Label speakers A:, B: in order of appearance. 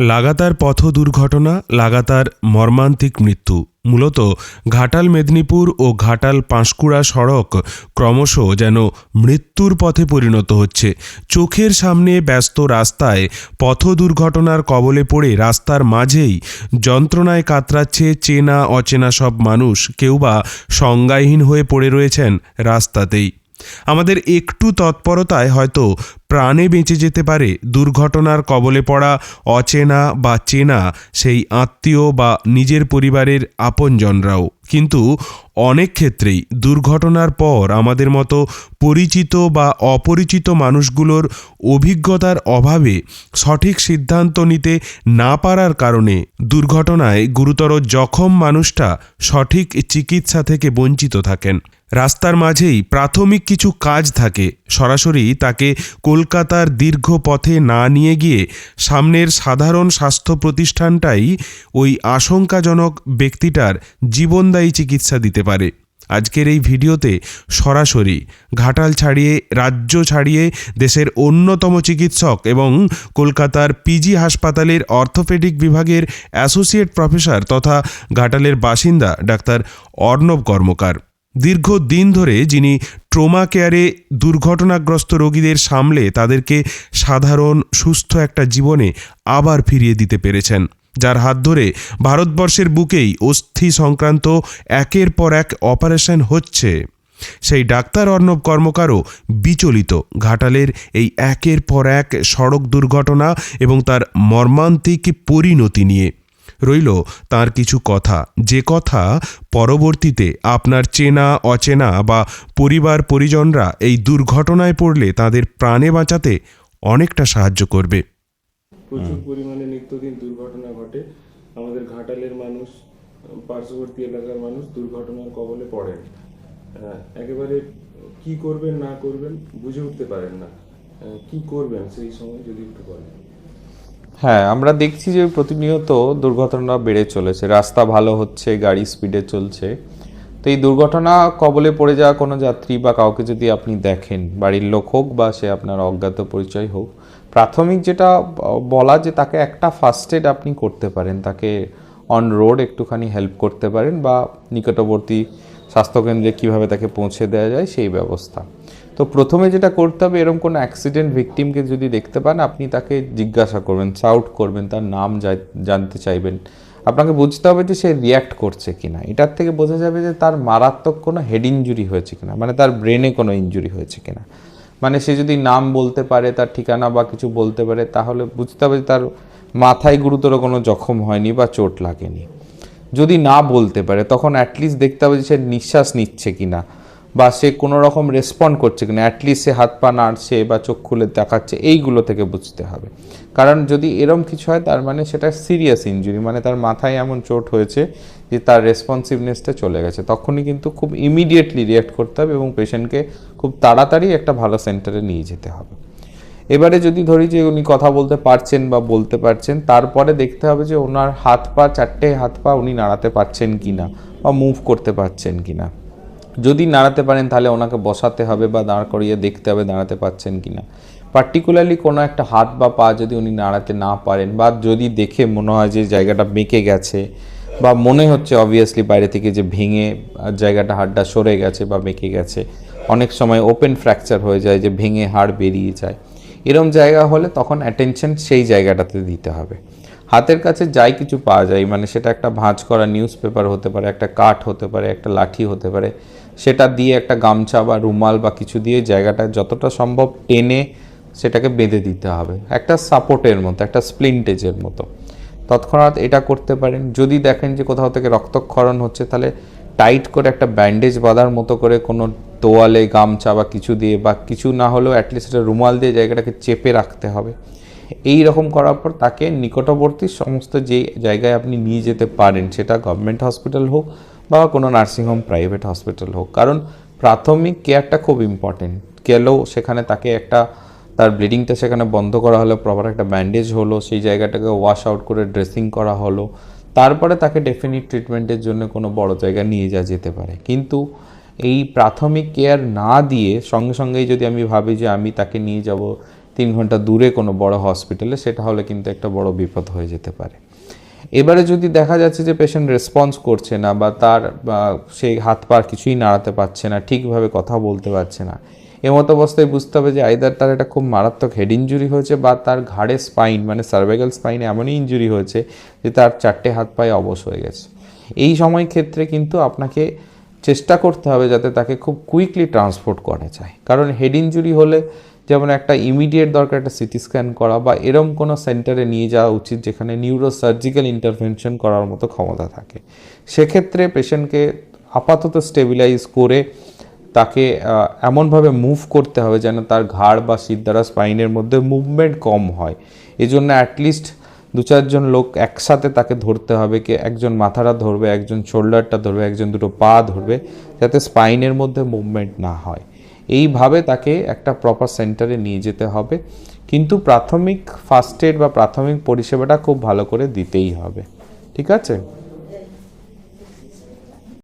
A: লাগাতার পথ দুর্ঘটনা, লাগাতার মর্মান্তিক মৃত্যু। মূলত ঘাটাল মেদিনীপুর ও ঘাটাল পাঁশকুড়া সড়ক ক্রমশ যেন মৃত্যুর পথে পরিণত হচ্ছে। চোখের সামনে ব্যস্ত রাস্তায় পথ দুর্ঘটনার কবলে পড়ে রাস্তার মাঝেই যন্ত্রণায় কাতরাচ্ছে চেনা অচেনা সব মানুষ। কেউ বা সংজ্ঞাহীন হয়ে পড়ে রয়েছেন রাস্তাতেই। আমাদের একটু তৎপরতায় হয়তো প্রাণে বেঁচে যেতে পারে দুর্ঘটনার কবলে পড়া অচেনা বা চেনা সেই আত্মীয় বা নিজের পরিবারের আপনজনরাও। কিন্তু অনেক ক্ষেত্রেই দুর্ঘটনার পর আমাদের মতো পরিচিত বা অপরিচিত মানুষগুলোর অভিজ্ঞতার অভাবে সঠিক সিদ্ধান্ত নিতে না পারার কারণে দুর্ঘটনায় গুরুতর জখম মানুষটা সঠিক চিকিৎসা থেকে বঞ্চিত থাকেন। রাস্তার মাঝেই প্রাথমিক কিছু কাজ থাকে। সরাসরি তাকে কলকাতার দীর্ঘ পথে না নিয়ে গিয়ে সামনের সাধারণ স্বাস্থ্য প্রতিষ্ঠানটাই ওই আশঙ্কাজনক ব্যক্তিটার জীবনদায়ী চিকিৎসা দিতে পারে। আজকের এই ভিডিওতে সরাসরি ঘাটাল ছাড়িয়ে, রাজ্য ছাড়িয়ে দেশের অন্যতম চিকিৎসক এবং কলকাতার পিজি হাসপাতালের অর্থোপেডিক বিভাগের অ্যাসোসিয়েট প্রফেসর তথা ঘাটালের বাসিন্দা ডাক্তার অর্ণব কর্মকার। দীর্ঘ দিন ধরে যিনি ট্রোমা কেয়ারে দুর্ঘটনাগ্রস্ত রোগীদের সামলে তাদেরকে সাধারণ, সুস্থ একটা জীবনে আবার ফিরিয়ে দিতে পেরেছেন। যার হাত ধরে ভারতবর্ষের বুকেই অস্থি সংক্রান্ত একের পর এক অপারেশন হচ্ছে। সেই ডাক্তার অর্ণব কর্মকারও বিচলিত। ঘাটালের এই একের পর এক সড়ক দুর্ঘটনা এবং তার মর্মান্তিক পরিণতি নিয়ে রইল তার কিছু কথা। যে কথা পরবর্তীতে আপনার চেনা অচেনা বা পরিবার পরিজনরা এই দুর্ঘটনায় পড়লে তাদের প্রাণে বাঁচাতে অনেকটা সাহায্য করবে।
B: প্রচুর পরিমাণে নিত্যদিন দুর্ঘটনা ঘটে। আমাদের ঘাটালের মানুষ পার্শ্ববর্তী এলাকার মানুষ দুর্ঘটনার কবলে পড়েন। আহ, একেবারে কি করবেন না করবেন বুঝে উঠতে পারেন না। আহ, কি করবেন সেই সময় যদি একটু বলেন।
C: হ্যাঁ আমরা দেখছি যে প্রতিনিয়ত দুর্ঘটনা বেড়ে চলেছে। রাস্তা ভালো হচ্ছে, গাড়ি স্পিডে চলছে। তো এই দুর্ঘটনা কবলে পড়ে যাওয়া কোনো যাত্রী বা কাউকে যদি আপনি দেখেন, বাড়ির লোক হোক বা সে আপনার অজ্ঞাত পরিচয় হোক, প্রাথমিক যেটা বলা যে তাকে একটা ফার্স্ট এড আপনি করতে পারেন, তাকে অন রোড একটুখানি হেল্প করতে পারেন বা নিকটবর্তী স্বাস্থ্যকেন্দ্রে কীভাবে তাকে পৌঁছে দেওয়া যায় সেই ব্যবস্থা। তো প্রথমে যেটা করতে হবে, এরকম কোনো অ্যাক্সিডেন্ট ভিকটিমকে যদি দেখতে পান, আপনি তাকে জিজ্ঞাসা করবেন সাউট করবেন, তার নাম জানতে চাইবেন। আপনাকে বুঝতে হবে যে সে রিয়্যাক্ট করছে কিনা। এটার থেকে বোঝা যাবে যে তার মারাত্মক কোনো হেড ইঞ্জুরি হয়েছে কিনা মানে তার ব্রেনে কোনো ইঞ্জুরি হয়েছে কিনা। মানে সে যদি নাম বলতে পারে, তার ঠিকানা বা কিছু বলতে পারে, তাহলে বুঝতে হবে যে তার মাথায় গুরুতর কোনো জখম হয়নি বা চোট লাগেনি। যদি না বলতে পারে, তখন অ্যাটলিস্ট দেখতে হবে যে সে নিঃশ্বাস নিচ্ছে কিনা। বা সে কোনো রকম রেসপন্ড করছে কিনা অ্যাটলিস্ট সে হাত পা নাড়ছে বা চোখ খুলে দেখাচ্ছে, এইগুলো থেকে বুঝতে হবে। কারণ যদি এরম কিছু হয়, তার মানে সেটা সিরিয়াস ইঞ্জুরি মানে তার মাথায় এমন চোট হয়েছে যে তার রেসপন্সিভনেসটা চলে গেছে। তখনই কিন্তু খুব ইমিডিয়েটলি রিয়াক্ট করতে হবে এবং পেশেন্টকে খুব তাড়াতাড়ি একটা ভালো সেন্টারে নিয়ে যেতে হবে। এবারে যদি ধরি যে উনি কথা বলতে পারছেন বা বলতে পারছেন, তারপরে দেখতে হবে যে ওনার হাত পা, চারটে হাত পা উনি নাড়াতে পারছেন কিনা বা মুভ করতে পারছেন কিনা। যদি নাড়াতে পারেন, তাহলে ওনাকে বসাতে হবে বা দাঁড় করিয়ে দেখতে হবে দাঁড়াতে পারছেন কিনা। পার্টিকুলারলি কোনো একটা হাত বা পা যদি উনি নাড়াতে না পারেন বা যদি দেখে মনে হয় যে জায়গাটা বেঁকে গেছে বা মনে হচ্ছে অবভিয়াসলি বাইরে থেকে যে ভেঙে জায়গাটা হাড়টা সরে গেছে বা বেঁকে গেছে, অনেক সময় ওপেন ফ্র্যাকচার হয়ে যায় যে ভেঙে হাড় বেরিয়ে যায়। এরম জায়গা হলে তখন অ্যাটেনশন সেই জায়গাটাতে দিতে হবে। হাতের কাছে যাই কিছু পাওয়া যায় মানে সেটা একটা ভাঁজ করা নিউজ পেপার হতে পারে, একটা কাঠ হতে পারে, একটা লাঠি হতে পারে, সেটা দিয়ে একটা গামছা বা রুমাল বা কিছু দিয়ে জায়গাটা যতটা সম্ভব টেনে সেটাকে বেঁধে দিতে হবে। একটা সাপোর্টের মতো, একটা স্প্লিন্টেজের মতো। তৎক্ষণাৎ এটা করতে পারেন। যদি দেখেন যে কোথাও থেকে রক্তক্ষরণ হচ্ছে, তাহলে টাইট করে একটা ব্যান্ডেজ বাঁধার মতো করে কোনো তোয়ালে, গামছা বা কিছু দিয়ে বা কিছু না হলেও অ্যাটলিস্ট একটা রুমাল দিয়ে জায়গাটাকে চেপে রাখতে হবে। এই রকম করার পর তাকে নিকটবর্তী সমস্ত যে জায়গায় আপনি নিয়ে যেতে পারেন, সেটা গভর্নমেন্ট হসপিটাল হোক বা কোনো নার্সিংহোম প্রাইভেট হসপিটাল হোক। কারণ প্রাথমিক কেয়ারটা খুব ইম্পর্টেন্ট গেলেও সেখানে তাকে একটা, তার ব্লিডিংটা সেখানে বন্ধ করা হলো প্রপার একটা ব্যান্ডেজ হলো, সেই জায়গাটাকে ওয়াশ আউট করে ড্রেসিং করা হলো। তারপরে তাকে ডেফিনিট ট্রিটমেন্টের জন্য কোনো বড় জায়গায় নিয়ে যাওয়া যেতে পারে। কিন্তু এই প্রাথমিক কেয়ার না দিয়ে সঙ্গে সঙ্গেই যদি আমি ভাবি যে আমি তাকে নিয়ে যাব তিন ঘণ্টা দূরে কোনো বড় হসপিটালে সেটা হলে কিন্তু একটা বড় বিপদ হয়ে যেতে পারে। এবারে যদি দেখা যাচ্ছে যে পেশেন্ট রেসপন্স করছে না বা তার সেই হাত পা কিছুই নাড়াতে পারছে না, ঠিকভাবে কথা বলতে পারছে না, এমত অবস্থায় বুঝতে হবে যে আইদার তার একটা খুব মারাত্মক হেড ইঞ্জুরি হয়েছে বা তার ঘাড়ে স্পাইন মানে সার্ভাইকাল স্পাইনে এমনই ইঞ্জুরি হয়েছে যে তার চারটে হাত পায়ে অবশ হয়ে গেছে। এই সময় ক্ষেত্রে কিন্তু আপনাকে চেষ্টা করতে হবে যাতে তাকে খুব কুইকলি ট্রান্সপোর্ট করা যায়। কারণ হেড ইঞ্জুরি হলে যেমন একটা ইমিডিয়েট দরকার একটা সিটি স্ক্যান করা বা এরম কোনো সেন্টারে নিয়ে যাওয়া উচিত যেখানে নিউরো সার্জিক্যাল ইন্টারভেনশন করার মতো ক্ষমতা থাকে। সেক্ষেত্রে পেশেন্টকে আপাতত স্টেবিলাইজ করে তাকে এমনভাবে মুভ করতে হবে যেন তার ঘাড় বা সিদ্ধারা স্পাইনের মধ্যে মুভমেন্ট কম হয়। এজন্য অ্যাটলিস্ট দু চারজন লোক একসাথে তাকে ধরতে হবে কি একজন মাথাটা ধরবে, একজন শোল্ডারটা ধরবে, একজন দুটো পা ধরবে, যাতে স্পাইনের মধ্যে মুভমেন্ট না হয়। এইভাবে তাকে একটা প্রপার সেন্টারে নিয়ে যেতে হবে। কিন্তু প্রাথমিক ফার্স্ট এড বা প্রাথমিক পরিষেবাটা খুব ভালো করে দিতেই হবে। ঠিক আছে?